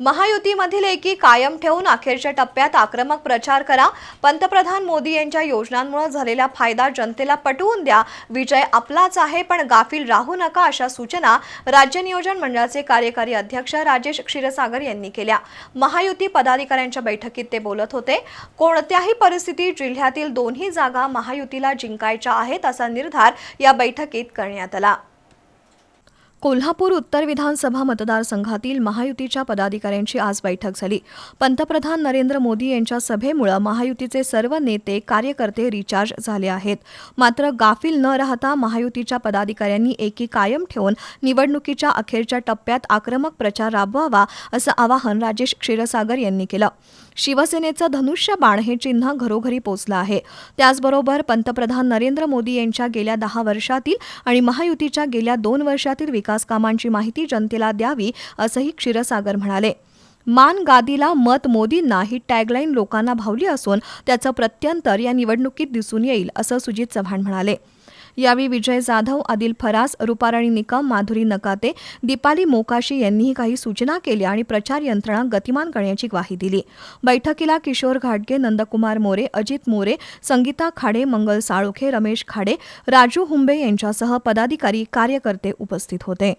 महायुतीमधील एकी कायम ठेवून अखेरच्या टप्प्यात आक्रमक प्रचार करा. पंतप्रधान मोदी यांच्या योजनांमुळे झालेला फायदा जनतेला पटवून द्या. विजय आपलाच आहे पण गाफील राहू नका अशा सूचना राज्य नियोजन मंडळाचे कार्यकारी अध्यक्ष राजेश क्षीरसागर यांनी केल्या. महायुती पदाधिकाऱ्यांच्या बैठकीत ते बोलत होते. कोणत्याही परिस्थितीत जिल्ह्यातील दोन्ही जागा महायुतीला जिंकायच्या आहेत असा निर्धार या बैठकीत करण्यात आला. कोल्हापूर उत्तर विधानसभा मतदारसंघातील महायुतीच्या पदाधिकाऱ्यांची आज बैठक झाली. पंतप्रधान नरेंद्र मोदी यांच्या सभेमुळे महायुतीचे सर्व नेते कार्यकर्ते रिचार्ज झाले आहेत. मात्र गाफील न राहता महायुतीच्या पदाधिकाऱ्यांनी एकी कायम ठेवून निवडणुकीच्या अखेरच्या टप्प्यात आक्रमक प्रचार राबवावा असं आवाहन राजेश क्षीरसागर यांनी केलं. शिवसेनेचं धनुष्य बाण हे चिन्ह घरोघरी पोचलं आहे. त्याचबरोबर पंतप्रधान नरेंद्र मोदी यांच्या गेल्या दहा वर्षातील आणि महायुतीच्या गेल्या दोन वर्षातील विकास कामांची माहिती जनतेला द्यावी असंही क्षीरसागर म्हणाले. मान गादीला मत मोदींना ही टॅगलाईन लोकांना भावली असून त्याचं प्रत्यंतर या निवडणुकीत दिसून येईल असं सुजित चव्हाण म्हणाले. यावेळी विजय जाधव आदिल फरास रुपाराणी निकम माधुरी नकाते दीपाली मोकाशी यांनीही काही सूचना केल्या आणि प्रचार यंत्रणा गतिमान करण्याची ग्वाही दिली. बैठकीला किशोर घाटगे नंदकुमार मोरे अजित मोरे संगीता खाडे मंगल साळोखे रमेश खाडे राजू हुंबे यांच्यासह पदाधिकारी कार्यकर्ते उपस्थित होते.